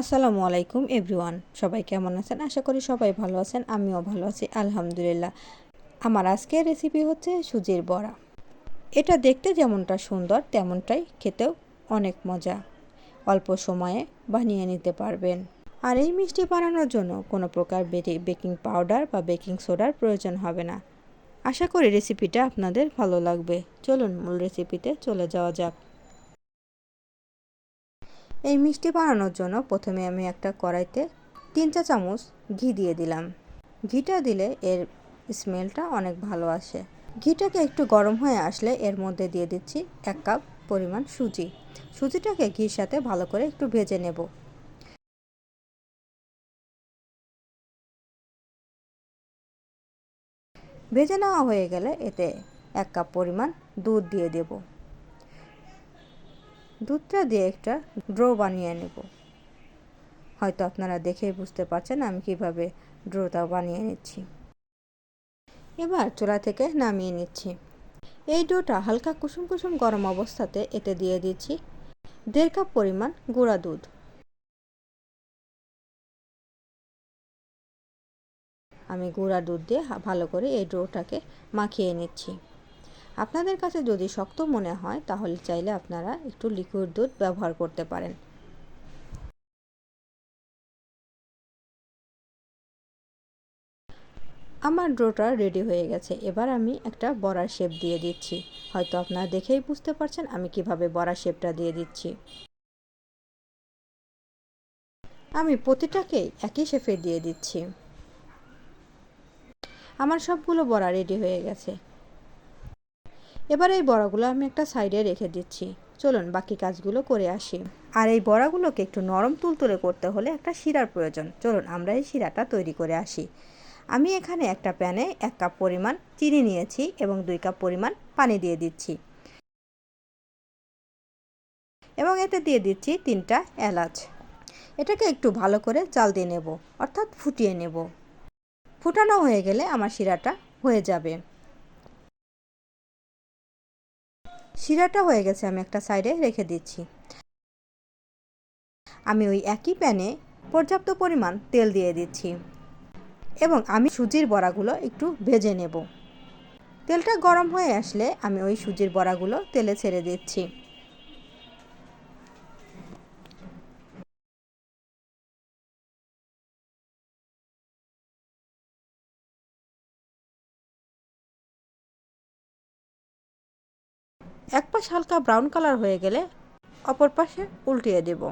আসসালামু আলাইকুম এভরিওয়ান, সবাই কেমন আছেন? আশা করি সবাই ভালো আছেন, আমিও ভালো আছি, আলহামদুলিল্লাহ। আমার আজকের রেসিপি হচ্ছে সুজির বড়া। এটা দেখতে যেমনটা সুন্দর, তেমনটাই খেতেও অনেক মজা। অল্প সময়ে বানিয়ে নিতে পারবেন। আর এই মিষ্টি বানানোর জন্য কোনো প্রকার বেকিং পাউডার বা বেকিং সোডার প্রয়োজন হবে না। আশা করি রেসিপিটা আপনাদের ভালো লাগবে। চলুন মূল রেসিপিতে চলে যাওয়া যাক। এই মিষ্টি বানানোর জন্য প্রথমে আমি একটা কড়াইতে তিন চা চামচ ঘি দিয়ে দিলাম। ঘিটা দিলে এর স্মেলটা অনেক ভালো আসে। ঘিটাকে একটু গরম হয়ে আসলে এর মধ্যে দিয়ে দিচ্ছি এক কাপ পরিমাণ সুজি। সুজিটাকে ঘির সাথে ভালো করে একটু ভেজে নেব। ভেজে নেওয়া হয়ে গেলে এতে এক কাপ পরিমাণ দুধ দিয়ে দেবো। দুধটা দিয়ে একটা ড্রো বানিয়ে নেব। হয়তো আপনারা দেখেই বুঝতে পারছেন আমি কীভাবে ড্রোটা বানিয়ে নিচ্ছি। এবার চুলা থেকে নামিয়ে নিচ্ছি। এই ডোটা হালকা কুসুম কুসুম গরম অবস্থাতে এতে দিয়ে দিচ্ছি দেড় কাপ পরিমাণ গুঁড়া দুধ। আমি গুঁড়া দুধ দিয়ে ভালো করে এই ডোটাকে মাখিয়ে নিচ্ছি। আপনাদের কাছে যদি শক্ত মনে হয়, তাহলে চাইলে আপনারা একটু লিকুইড দুধ ব্যবহার করতে পারেন। আমার ড্রোটা রেডি হয়ে গেছে। এবার আমি একটা বড়ার শেপ দিয়ে দিচ্ছি। হয়তো আপনারা দেখেই বুঝতে পারছেন আমি কীভাবে বড়া শেপটা দিয়ে দিচ্ছি। আমি প্রতিটাকেই একই শেপে দিয়ে দিচ্ছি। আমার সবগুলো বড়া রেডি হয়ে গেছে। এবার এই বড়াগুলো আমি একটা সাইডে রেখে দিচ্ছি। চলুন বাকি কাজগুলো করে আসি। আর এই বড়াগুলোকে একটু নরম তুলতুলে করতে হলে একটা শিরার প্রয়োজন। চলুন আমরা এই শিরাটা তৈরি করে আসি। আমি এখানে একটা প্যানে এক কাপ পরিমাণ চিনি নিয়েছি এবং দুই কাপ পরিমাণ পানি দিয়ে দিচ্ছি। এবং এতে দিয়ে দিচ্ছি তিনটা এলাচ। এটাকে একটু ভালো করে জাল দিয়ে নেব, অর্থাৎ ফুটিয়ে নেব। ফুটানো হয়ে গেলে আমার শিরাটা হয়ে যাবে। শিরাটা হয়ে গেছে, আমি একটা সাইডে রেখে দিচ্ছি। আমি ওই একই প্যানে পর্যাপ্ত পরিমাণ তেল দিয়ে দিচ্ছি এবং আমি সুজির বড়াগুলো একটু ভেজে নেব। তেলটা গরম হয়ে আসলে আমি ওই সুজির বড়াগুলো তেলে ছেড়ে দিচ্ছি। এক পাশ হালকা ব্রাউন কালার হয়ে গেলে অপর পাশে উল্টিয়ে দেব।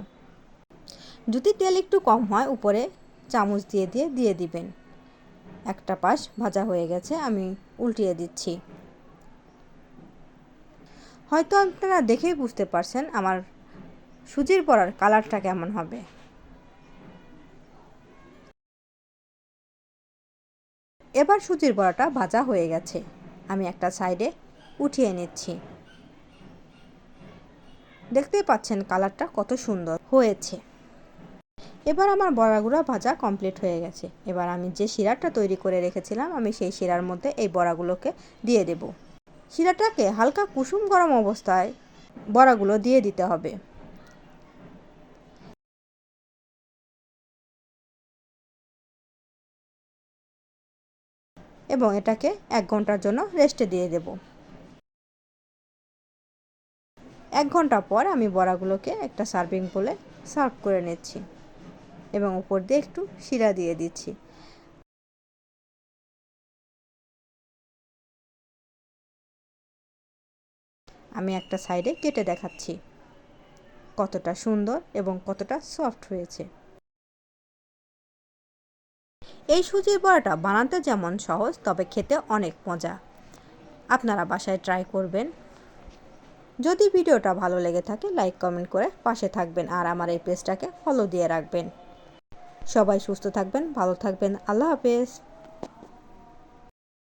যদি তেল একটু কম হয় উপরে, চামচ দিয়ে দিয়ে দিয়ে দিবেন। একটা পাশ ভাজা হয়ে গেছে, আমি উল্টিয়ে দিচ্ছি। হয়তো আপনারা দেখেই বুঝতে পারছেন আমার সুজির পরার কালারটা কেমন হবে। এবার সুজির বড়াটা ভাজা হয়ে গেছে, আমি একটা সাইডে উঠিয়ে নিচ্ছি। দেখতেই পাচ্ছেন কালারটা কত সুন্দর হয়েছে। এবার আমার বড়াগুড়া ভাজা কমপ্লিট হয়ে গেছে। এবার আমি যে শিরাটা তৈরি করে রেখেছিলাম, আমি সেই শিরার মধ্যে এই বড়াগুলোকে দিয়ে দেব। শিরাটাকে হালকা কুসুম গরম অবস্থায় বড়াগুলো দিয়ে দিতে হবে। এবং এটাকে এক ঘণ্টার জন্য রেস্টে দিয়ে দেবো। এক ঘণ্টা পর আমি বড়াগুলোকে একটা সার্ভিং বলে সার্ভ করে নিচ্ছি এবং উপর দিয়ে একটু শিরা দিয়ে দিচ্ছি। আমি একটা সাইডে কেটে দেখাচ্ছি কতটা সুন্দর এবং কতটা সফট হয়েছে। এই সুজির বড়াটা বানাতে যেমন সহজ, তবে খেতে অনেক মজা। আপনারা বাসায় ট্রাই করবেন। যদি ভিডিওটা ভালো লেগে থাকে লাইক কমেন্ট করে পাশে থাকবেন আর আমার এই পেজটাকে ফলো দিয়ে রাখবেন। সবাই সুস্থ থাকবেন, ভালো থাকবেন, আল্লাহ হাফেজ।